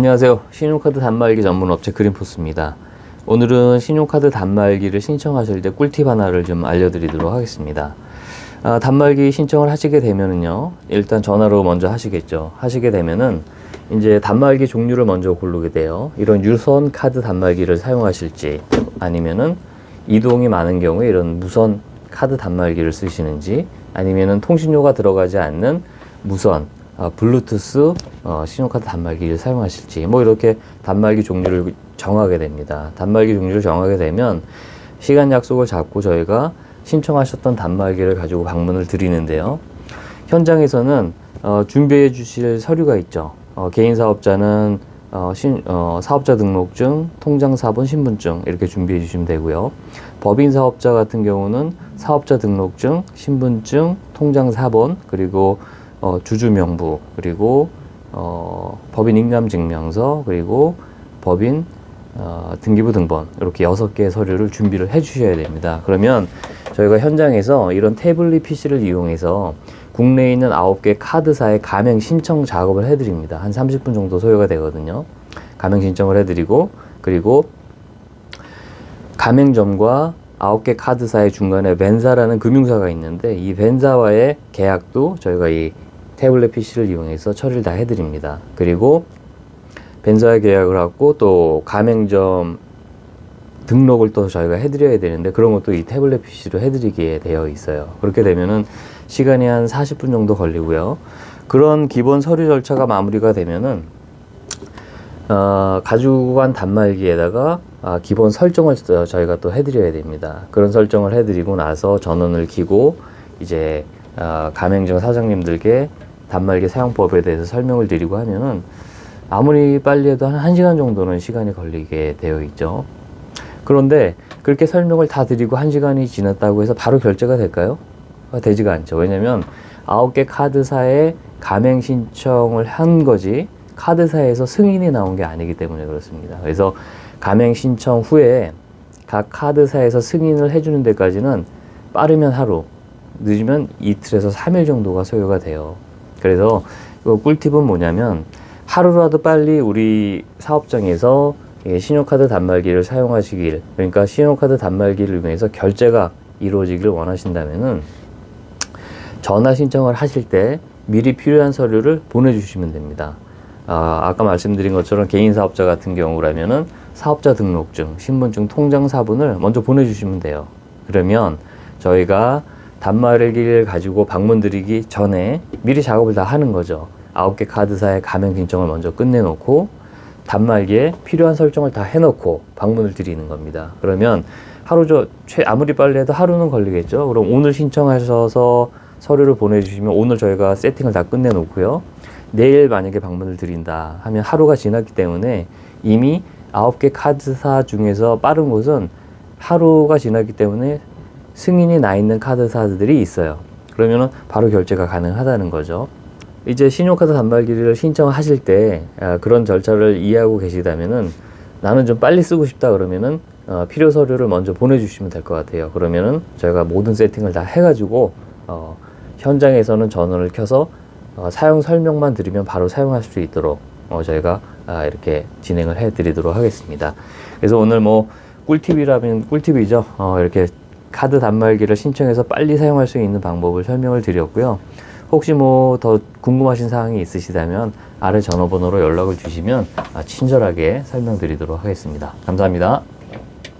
안녕하세요. 신용카드 단말기 전문 업체 그린포스입니다. 오늘은 신용카드 단말기를 신청하실 때 꿀팁 하나를 좀 알려드리도록 하겠습니다. 아, 단말기 신청을 하시게 되면은요, 일단 전화로 먼저 하시겠죠. 하시게 되면은 이제 단말기 종류를 먼저 고르게 돼요. 이런 유선 카드 단말기를 사용하실지 아니면은 이동이 많은 경우에 이런 무선 카드 단말기를 쓰시는지 아니면은 통신료가 들어가지 않는 무선 어, 블루투스 어, 신용카드 단말기를 사용하실지 뭐 이렇게 단말기 종류를 정하게 됩니다. 단말기 종류를 정하게 되면 시간 약속을 잡고 저희가 신청하셨던 단말기를 가지고 방문을 드리는데요. 현장에서는 어, 준비해 주실 서류가 있죠. 어, 개인 사업자는 어, 신, 어, 사업자 등록증, 통장 사본, 신분증 이렇게 준비해 주시면 되고요. 법인 사업자 같은 경우는 사업자 등록증, 신분증, 통장 사본 그리고 어, 주주 명부 그리고 어, 법인 인감 증명서 그리고 법인 어, 등기부 등본 이렇게 여섯 개의 서류를 준비를 해 주셔야 됩니다. 그러면 저희가 현장에서 이런 태블릿 PC를 이용해서 국내에 있는 아홉 개 카드사의 가맹 신청 작업을 해드립니다. 한 30분 정도 소요가 되거든요. 가맹 신청을 해드리고 그리고 가맹점과 아홉 개 카드사의 중간에 벤사라는 금융사가 있는데 이 벤사와의 계약도 저희가 이 태블릿 PC를 이용해서 처리를 다 해드립니다. 그리고 벤사와 계약을 하고 또 가맹점 등록을 또 저희가 해드려야 되는데 그런 것도 이 태블릿 PC로 해드리게 되어 있어요. 그렇게 되면은 시간이 한 40분 정도 걸리고요. 그런 기본 서류 절차가 마무리가 되면은 어, 간 단말기에다가 아, 기본 설정을 또 저희가 또 해드려야 됩니다. 그런 설정을 해드리고 나서 전원을 키고 이제 어, 가맹점 사장님들께 단말기 사용법에 대해서 설명을 드리고 하면은 아무리 빨리 해도 한 1시간 정도는 시간이 걸리게 되어 있죠. 그런데 그렇게 설명을 다 드리고 1시간이 지났다고 해서 바로 결제가 될까요? 아, 되지가 않죠. 왜냐면 아홉 개 카드사에 가맹 신청을 한 거지 카드사에서 승인이 나온 게 아니기 때문에 그렇습니다. 그래서 가맹 신청 후에 각 카드사에서 승인을 해주는 데까지는 빠르면 하루, 늦으면 이틀에서 3일 정도가 소요가 돼요. 그래서 이 꿀팁은 뭐냐면 하루라도 빨리 우리 사업장에서 예, 신용카드 단말기를 사용하시길, 그러니까 신용카드 단말기를 이용해서 결제가 이루어지기를 원하신다면은 전화 신청을 하실 때 미리 필요한 서류를 보내주시면 됩니다. 아, 아까 말씀드린 것처럼 개인 사업자 같은 경우라면은 사업자 등록증, 신분증, 통장 사본을 먼저 보내주시면 돼요. 그러면 저희가 단말기를 가지고 방문 드리기 전에 미리 작업을 다 하는 거죠. 아홉 개 카드사의 가맹 신청을 먼저 끝내놓고 단말기에 필요한 설정을 다 해놓고 방문을 드리는 겁니다. 그러면 하루 저 최 아무리 빨리 해도 하루는 걸리겠죠. 그럼 오늘 신청하셔서 서류를 보내주시면 오늘 저희가 세팅을 다 끝내놓고요. 내일 만약에 방문을 드린다 하면 하루가 지났기 때문에 이미 아홉 개 카드사 중에서 빠른 곳은 하루가 지났기 때문에 승인이 나 있는 카드사들이 있어요. 그러면은 바로 결제가 가능하다는 거죠. 이제 신용카드 단말기를 신청하실 때 아, 그런 절차를 이해하고 계시다면은 나는 좀 빨리 쓰고 싶다 그러면은 어, 필요 서류를 먼저 보내주시면 될 것 같아요. 그러면은 저희가 모든 세팅을 다 해가지고 어, 현장에서는 전원을 켜서 어, 사용 설명만 드리면 바로 사용하실 수 있도록 어, 저희가 아, 이렇게 진행을 해드리도록 하겠습니다. 그래서 오늘 뭐 꿀팁이라면 꿀팁이죠. 어, 이렇게 카드 단말기를 신청해서 빨리 사용할 수 있는 방법을 설명을 드렸고요. 혹시 뭐 더 궁금하신 사항이 있으시다면 아래 전화번호로 연락을 주시면 아, 친절하게 설명드리도록 하겠습니다. 감사합니다.